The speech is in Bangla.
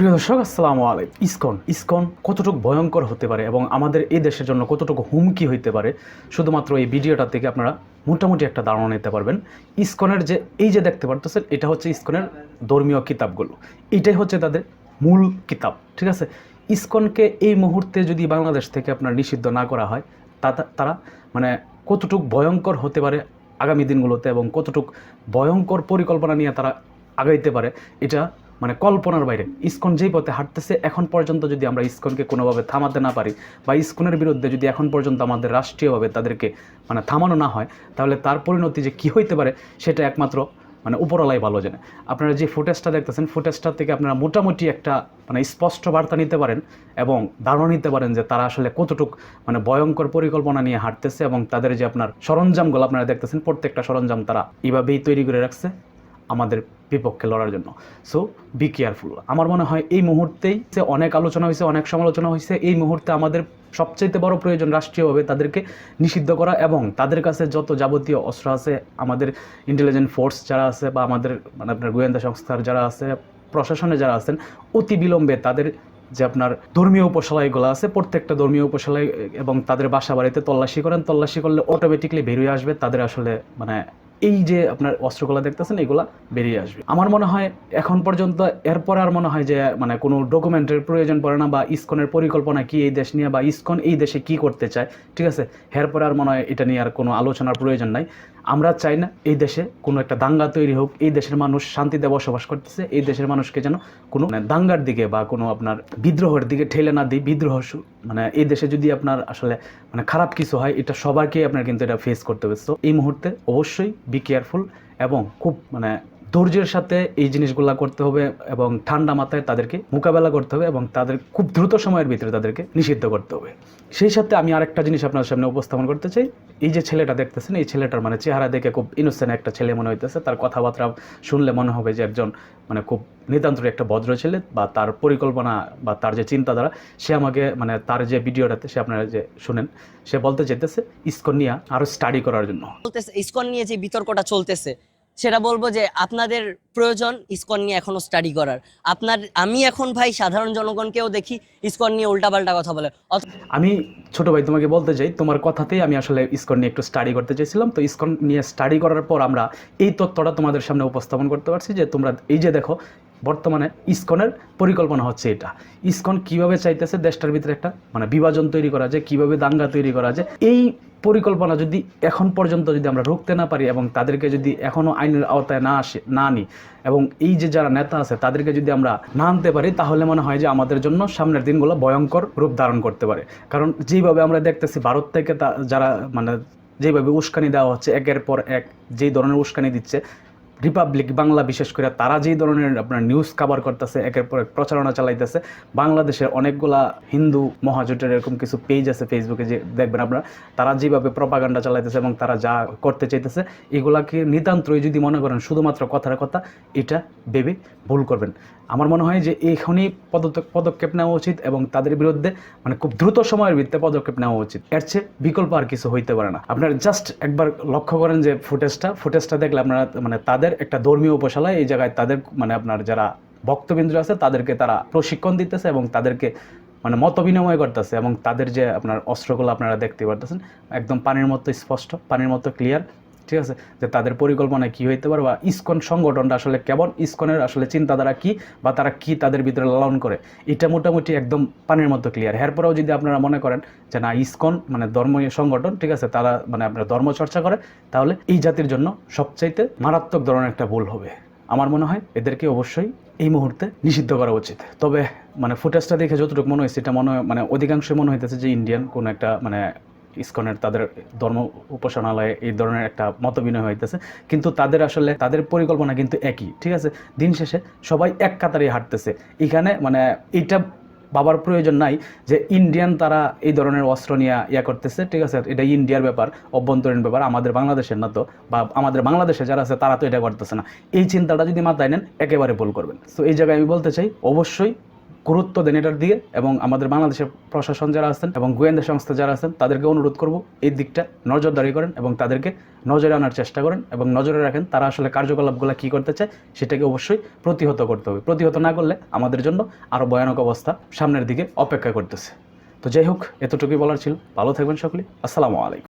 প্রিয় দর্শক, আসসালামু আলাইকুম। ইসকন ইসকন কতটুকু ভয়ঙ্কর হতে পারে এবং আমাদের এই দেশের জন্য কতটুকু হুমকি হইতে পারে, শুধুমাত্র এই ভিডিওটা থেকে আপনারা মোটামুটি একটা ধারণা নিতে পারবেন। ইসকনের যে, এই যে দেখতে পারতেছেন, এটা হচ্ছে ইসকনের ধর্মীয় কিতাবগুলো। এটাই হচ্ছে তাদের মূল কিতাব, ঠিক আছে? ইসকনকে এই মুহূর্তে যদি বাংলাদেশ থেকে আপনার নিষিদ্ধ না করা হয়, তা, তারা মানে কতটুক ভয়ঙ্কর হতে পারে আগামী দিনগুলোতে এবং কতটুক ভয়ঙ্কর পরিকল্পনা নিয়ে তারা আগাইতে পারে, এটা মানে কল্পনার বাইরে। ইস্কন যেই পথে হাঁটতেছে, এখন পর্যন্ত যদি আমরা ইস্কনকে কোনোভাবে থামাতে না পারি বা ইস্কনের বিরুদ্ধে যদি এখন পর্যন্ত আমাদের রাষ্ট্রীয়ভাবে তাদেরকে মানে থামানো না হয়, তাহলে তার পরিণতি যে কী হইতে পারে, সেটা একমাত্র মানে উপরলাই ভালো জানে। আপনারা যে ফুটেজটা দেখতেছেন, ফুটেজটা থেকে আপনারা মোটামুটি একটা মানে স্পষ্ট বার্তা নিতে পারেন এবং ধারণা নিতে পারেন যে তারা আসলে কতটুক মানে ভয়ঙ্কর পরিকল্পনা নিয়ে হাঁটতেছে এবং তাদের যে আপনার সরঞ্জামগুলো আপনারা দেখতেছেন, প্রত্যেকটা সরঞ্জাম তারা এইভাবেই তৈরি করে রাখছে। আমাদের বিপক্ষে লড়ার জন্য। সো বি কেয়ারফুল আমার মনে হয় এই মুহূর্তেই যে অনেক আলোচনা হয়েছে, অনেক সমালোচনা হয়েছে, এই মুহূর্তে আমাদের সবচাইতে বড় প্রয়োজন রাষ্ট্রীয়ভাবে তাদেরকে নিষিদ্ধ করা এবং তাদের কাছে যত যাবতীয় অস্ত্র আছে, আমাদের ইন্টেলিজেন্ট ফোর্স যারা আছে বা আমাদের মানে আপনার গোয়েন্দা সংস্থার যারা আছে, প্রশাসনে যারা আছেন, অতি বিলম্বে তাদের যে আপনার ধর্মীয় উপশালাইগুলো আছে, প্রত্যেকটা ধর্মীয় উপশালাই এবং তাদের বাসা বাড়িতে তল্লাশি করেন, তল্লাশি করলে অটোমেটিকলি বেরিয়ে আসবে, তাদের আসলে মানে এই যে আপনার অস্ত্রগুলো দেখতেছেন, এগুলো বেরিয়ে আসবে। আমার মনে হয় এখন পর্যন্ত, এরপর আর মনে হয় যে মানে কোনো ডকুমেন্টের প্রয়োজন পড়ে না বা ইসকনের পরিকল্পনা কি এই দেশ নিয়ে বা ইসকন এই দেশে কি করতে চায়, ঠিক আছে? এরপর আর মনে হয় এটা নিয়ে আর কোনো আলোচনার প্রয়োজন নাই। আমরা চাই না এই দেশে কোনো একটা দাঙ্গা তৈরি হোক, এই দেশের মানুষ শান্তিতে বসবাস করতেছে, এই দেশের মানুষকে যেন কোনো মানে দাঙ্গার দিকে বা কোনো আপনার বিদ্রোহের দিকে ঠেলে না দিই, বিদ্রোহ মানে এই দেশে যদি আপনার আসলে মানে খারাপ কিছু হয়, এটা সবারকেই আপনার কিন্তু এটা ফেস করতে হবে। তো এই মুহূর্তে অবশ্যই বি কেয়ারফুল এবং খুব মানে ধৈর্যের সাথে এই জিনিসগুলো করতে হবে এবং ঠান্ডা মাথায় তাদেরকে মোকাবেলা করতে হবে এবং তাদের খুব দ্রুত সময়ের ভিতরে তাদেরকে নিষিদ্ধ করতে হবে। সেই সাথে আমি আরেকটা জিনিস আপনার সামনে উপস্থাপন করতে চাই। এই যে ছেলেটা দেখতেছেন, এই ছেলেটার মানে চেহারা দেখে খুব ইনোসেন্ট একটা ছেলে মনে হইতেছে। তার কথাবার্তা শুনলে মনে হবে যে একজন মানে খুব নিতান্তর একটা ভদ্র ছেলে বা তার পরিকল্পনা বা তার যে চিন্তাধারা, সে আমাকে মানে তার যে ভিডিওটাতে সে আপনারা যে শুনেন, সে বলতে চাইতেছে, ইস্কন নিয়ে আরও স্টাডি করার জন্য। ইস্কন নিয়ে যে বিতর্কটা চলতেছে সেটা বলব যে আপনাদের প্রয়োজন ইসকন নিয়ে এখনও স্টাডি করার। আপনার, আমি এখন ভাই সাধারণ জনগণকেও দেখি ইসকন নিয়ে উল্টাপাল্টা কথা বলে। আমি ছোট ভাই তোমাকে বলতে চাই, তোমার কথাতেই আমি আসলে ইসকন নিয়ে একটু স্টাডি করতে চাইছিলাম তো ইসকন নিয়ে স্টাডি করার পর আমরা এই তথ্যটা তোমাদের সামনে উপস্থাপন করতে পারছি যে তোমরা এই যে দেখো বর্তমানে ইসকনের পরিকল্পনা হচ্ছে এটা। ইসকন কীভাবে চাইতেছে দেশটার ভিতরে একটা মানে বিভাজন তৈরি করা যায়, কীভাবে দাঙ্গা তৈরি করা যায়, এই পরিকল্পনা যদি এখন পর্যন্ত যদি আমরা রুখতে না পারি এবং তাদেরকে যদি এখনও আইনের আওতায় না আসে, না আনি এবং এই যে যারা নেতা আছে তাদেরকে যদি আমরা না আনতে পারি, তাহলে মনে হয় যে আমাদের জন্য সামনের দিনগুলো ভয়ঙ্কর রূপ ধারণ করতে পারে। কারণ যেভাবে আমরা দেখতেছি ভারত থেকে যারা মানে যেভাবে উস্কানি দেওয়া হচ্ছে, একের পর এক যেই ধরনের উস্কানি দিচ্ছে রিপাবলিক বাংলা বিশেষ করে তারা যেই ধরনের আপনার নিউজ কাভার করতেছে, একের পর এক প্রচারণা চালাইতেছে, বাংলাদেশের অনেকগুলা হিন্দু মহাজোটের এরকম কিছু পেজ আছে ফেসবুকে যে দেখবেন আপনারা, তারা যেভাবে প্রপাগান্ডা চালাইতেছে এবং তারা যা করতে চাইতেছে, এগুলাকে নিতান্তই যদি মনে করেন, শুধুমাত্র কথার কথা, এটা ভেবে ভুল করবেন। আমার মনে হয় যে এখনই পদক্ষেপ নেওয়া উচিত এবং তাদের বিরুদ্ধে মানে খুব দ্রুত সময়ের ভিত্তিতে পদক্ষেপ নেওয়া উচিত। এর চেয়ে বিকল্প আর কিছু হইতে পারে না। আপনার জাস্ট একবার লক্ষ্য করেন যে ফুটেজটা। ফুটেজটা দেখলে আপনারা মানে তাদের একটা ধর্মীয় উপশালায় এই জায়গায় তাদের মানে আপনার যারা ভক্তবিন্দু আছে, তাদেরকে তারা প্রশিক্ষণ দিতেছে এবং তাদেরকে মানে মত বিনিময় করতেছে এবং তাদের যে আপনার অস্ত্রগুলো আপনারা দেখতে পারতেছেন, একদম পানির মতো স্পষ্ট, পানির মতো ক্লিয়ার ঠিক আছে? যে তাদের পরিকল্পনা কি হইতে পারে বা ইস্কন সংগঠনটা আসলে কেমন? ইস্কনের আসলে চিন্তাধারা কি বা তারা কি তাদের ভিতরে লালন করে? এটা মোটামুটি একদম পানির মতো ক্লিয়ার এরপরেও যদি আপনারা মনে করেন যে না, ইস্কন মানে ধর্মীয় সংগঠন, ঠিক আছে? তারা মানে আপনার ধর্ম চর্চা করে, তাহলে এই জাতির জন্য সবচাইতে মারাত্মক ধরনের একটা ভুল হবে। আমার মনে হয় এদেরকে অবশ্যই এই মুহূর্তে নিষিদ্ধ করা উচিত। তবে মানে ফুটেজটা দেখে যতটুকু মনে হয়েছে, এটা মনে মানে অধিকাংশ মনে হইতেছে যে ইন্ডিয়ান কোনো একটা মানে ইসকনের তাদের ধর্ম উপাসনালয়ে এই ধরনের একটা মত বিনিময় হইতেছে। কিন্তু তাদের আসলে তাদের পরিকল্পনা কিন্তু একই, ঠিক আছে? দিন শেষে সবাই এক কাতারে হাঁটতেছে। এখানে মানে এইটা বাবার প্রয়োজন নাই যে ইন্ডিয়ান তারা এই ধরনের অস্ত্র নিয়ে ইয়া করতেছে, ঠিক আছে? এটা ইন্ডিয়ার ব্যাপার, অভ্যন্তরীণ ব্যাপার, আমাদের বাংলাদেশের না তো, বা আমাদের বাংলাদেশে যারা আছে তারা তো এটা করতেছে না। এই চিন্তাটা যদি মাথায় নেন, একেবারে ভুল করবেন। তো এই জায়গায় আমি বলতে চাই, অবশ্যই গুরুত্ব দেন এটার দিকে এবং আমাদের বাংলাদেশের প্রশাসন যারা আছেন এবং গোয়েন্দা সংস্থা যারা আছেন, তাদেরকে অনুরোধ করব এই দিকটা নজরদারি করেন এবং তাদেরকে নজরে আনার চেষ্টা করেন এবং নজরে রাখেন তারা আসলে কার্যকলাপগুলো কী করতে চায় সেটাকে অবশ্যই প্রতিহত করতে হবে। প্রতিহত না করলে আমাদের জন্য আরও ভয়ানক অবস্থা সামনের দিকে অপেক্ষা করতেছে। তো যাই হোক, এতটুকুই বলার ছিল। ভালো থাকবেন সকলে। আসসালামু আলাইকুম।